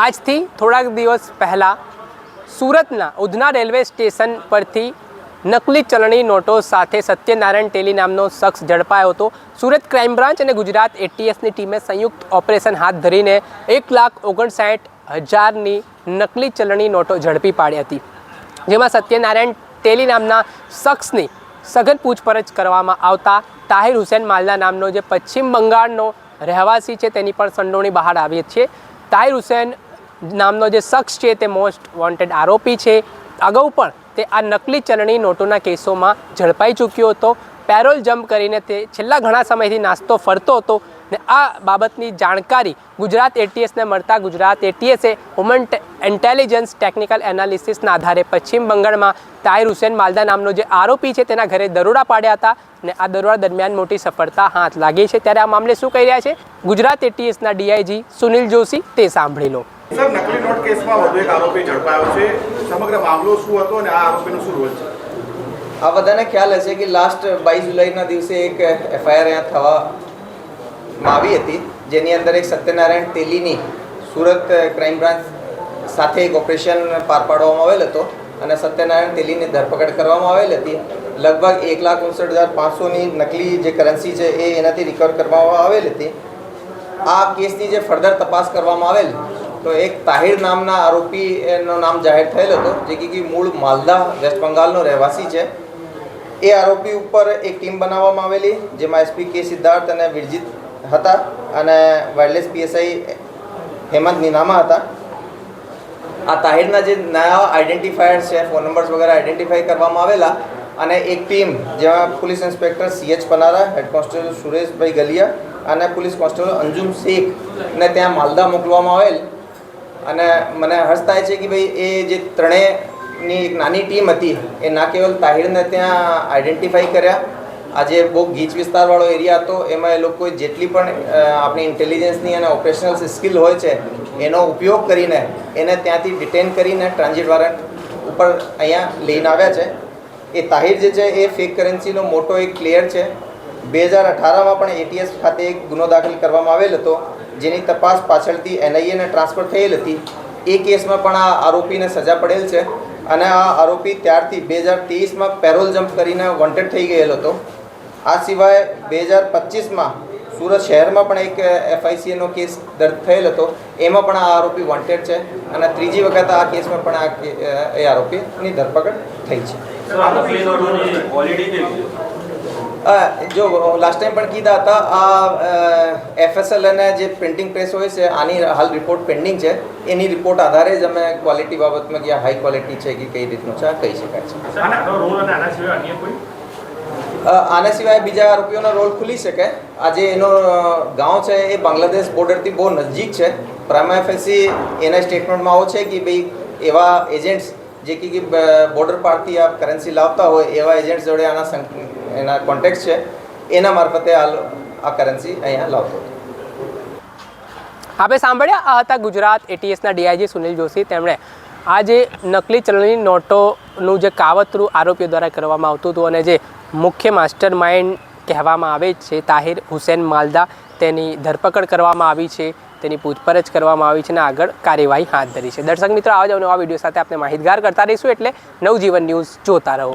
આજથી થોડાક દિવસ પહેલાં સુરતના ઉધના રેલવે સ્ટેશન પરથી નકલી ચલણી નોટો સાથે સત્યનારાયણ ટેલી નામનો શખ્સ ઝડપાયો હતો. સુરત ક્રાઇમ બ્રાન્ચ અને ગુજરાત એટીએસની ટીમે સંયુક્ત ઓપરેશન હાથ ધરીને એક લાખ ઓગણસાઠ હજારની નકલી ચલણી નોટો ઝડપી પાડી હતી. જેમાં સત્યનારાયણ ટેલી નામના શખ્સની સઘન પૂછપરછ કરવામાં આવતા તાહિર હુસેન માલના નામનો જે પશ્ચિમ બંગાળનો રહેવાસી છે તેની પણ સંડોવણી બહાર આવી છે. તાહિર હુસેન નામનો જે શખ્સ છે તે મોસ્ટ વોન્ટેડ આરોપી છે. અગાઉ પણ તે આ નકલી ચલણી નોટોના કેસોમાં ઝડપાઈ ચૂક્યો હતો. પેરોલ જમ્પ કરીને તે છેલ્લા ઘણા સમયથી નાસ્તો ફરતો હતો ને આ બાબતની જાણકારી ગુજરાત એટીએસને મળતા ગુજરાત એટીએસે હ્યુમન ઇન્ટેલિજન્સ ટેકનિકલ એનાલિસિસના આધારે પશ્ચિમ બંગાળમાં તાહિર હુસેન માલદા નામનો જે આરોપી છે તેના ઘરે દરોડા પાડ્યા હતા ને આ દરોડા દરમિયાન મોટી સફળતા હાથ લાગી છે. ત્યારે આ મામલે શું કહી રહ્યા છે? ગુજરાત એટીએસના ડીઆઈજી સુનિલ જોશી તે સાંભળી લો. સર, નકલી નોટ કેસમાં વધુ એક આરોપી ઝડપાયો છે. સમગ્ર મામલો શું હતો અને આ આરોપીનો શું રોલ છે? આ બધાને ખ્યાલ હશે કે લાસ્ટ બાવીસ જુલાઈના દિવસે એક એફઆઈઆર અહીંયા થવામાં આવી હતી, જેની અંદર એક સત્યનારાયણ તેલીની સુરત ક્રાઇમ બ્રાન્ચ સાથે એક ઓપરેશન પાર પાડવામાં આવેલ હતો અને સત્યનારાયણ તેલીની ધરપકડ કરવામાં આવેલ હતી. લગભગ એક લાખ ઉનસઠ હજાર પાંચસોની નકલી જે કરન્સી છે એ એનાથી રિકવર કરવામાં આવેલ હતી. આ કેસની જે ફર્ધર તપાસ કરવામાં આવેલ તો એક તાહિર નામના આરોપી એનું નામ જાહેર થયેલ હતો, જે કે મૂળ માલદા, વેસ્ટ બંગાળનો રહેવાસી છે. એ આરોપી ઉપર એક ટીમ બનાવવામાં આવેલી, જેમાં એસપી કે સિદ્ધાર્થ અને વિરજીત હતા અને વાયરલેસ પીએસઆઈ હેમંત નીનામા હતા. આ તાહિરના જે નયા આઈડેન્ટિફાયર છે, ફોન નંબર્સ વગેરે આઈડેન્ટિફાઈ કરવામાં આવેલા અને એક ટીમ, જેમાં police inspector CH Panara, head constable Sureshbhai Galiya અને પોલીસ કોન્સ્ટેબલ અંજુમ શેખ ને ત્યાં માલદા મોકલવામાં આવેલ. અને મને હર્ષ થાય છે કે ભાઈ એ જે ત્રણેયની એક નાની ટીમ હતી, એ ના કેવલ તાહિરને ત્યાં આઈડેન્ટિફાઈ કર્યા. આજે બહુ ગીચ વિસ્તારવાળો એરિયા હતો, એમાં એ લોકોએ જેટલી પણ આપણી ઇન્ટેલિજન્સની અને ઓપરેશનલ સ્કિલ હોય છે, એનો ઉપયોગ કરીને એને ત્યાંથી ડિટેન કરીને ટ્રાન્ઝિટ વોરંટ ઉપર અહીંયા લઈને આવ્યા છે. એ તાહિર જે છે, એ ફેક કરન્સીનો મોટો એક પ્લેયર છે. બે હજાર અઢારમાં પણ એટીએસ ખાતે એક ગુનો દાખલ કરવામાં આવેલ હતો, જેની તપાસ પાછળથી એનઆઈએને ટ્રાન્સફર થયેલ હતી. એ કેસમાં પણ આ આરોપીને સજા પડેલ છે અને આ આરોપી ત્યારથી બે હજાર તેવીસમાં પેરોલ જમ્પ કરીને વોન્ટેડ થઈ ગયેલો હતો. આ સિવાય બે હજાર પચીસમાં સુરત શહેરમાં પણ એક એફઆઈસીએનો કેસ દર્જ થયેલ હતો. એમાં પણ આ આરોપી વોન્ટેડ છે અને ત્રીજી વખત આ કેસમાં પણ આ એ આરોપીની ધરપકડ થઈ છે? જો લાસ્ટ ટાઈમ પણ કીધા હતા આ એફએસએલ અને જે પ્રિન્ટિંગ પ્રેસ હોય છે આની હાલ રિપોર્ટ પેન્ડિંગ છે. એની રિપોર્ટ આધારે જ અમે ક્વોલિટી બાબતમાં કે હાઈ ક્વોલિટી છે કે કઈ રીતનું છે કહી શકાય છે. આનો સિવાય બીજા આરોપીઓનો રોલ ખુલી શકે. આજે એનો ગાંવ છે એ બાંગ્લાદેશ બોર્ડરથી બહુ નજીક છે. પ્રાઇમા એફએસસી એના સ્ટેટમેન્ટમાં આવો છે કે ભાઈ એવા એજન્ટ્સ જે કે બોર્ડર પારથી આ કરન્સી લાવતા હોય એવા એજન્ટ્સ જોડે આના એના કોન્ટેક્ટ છે, એના મારફતે આ આ કરન્સી અહીંયા લાવતો આપણે સાંભળ્યા? આ હતા ગુજરાત એટીએસના ડીઆઈજી સુનિલ જોશી. તેમણે આ જે નકલી ચલણી નોટોનું જે કાવતરું આરોપીઓ દ્વારા કરવામાં આવતું હતું અને જે મુખ્ય માસ્ટર માઇન્ડ કહેવામાં આવે છે, તાહિર હુસેન માલદા, તેની ધરપકડ કરવામાં આવી છે, તેની પૂછપરછ કરવામાં આવી છે અને આગળ કાર્યવાહી હાથ ધરી છે. દર્શક મિત્રો, આવા જ નવા વીડિયો સાથે આપણે માહિતગાર કરતા રહીશું એટલે નવજીવન ન્યૂઝ જોતા રહો.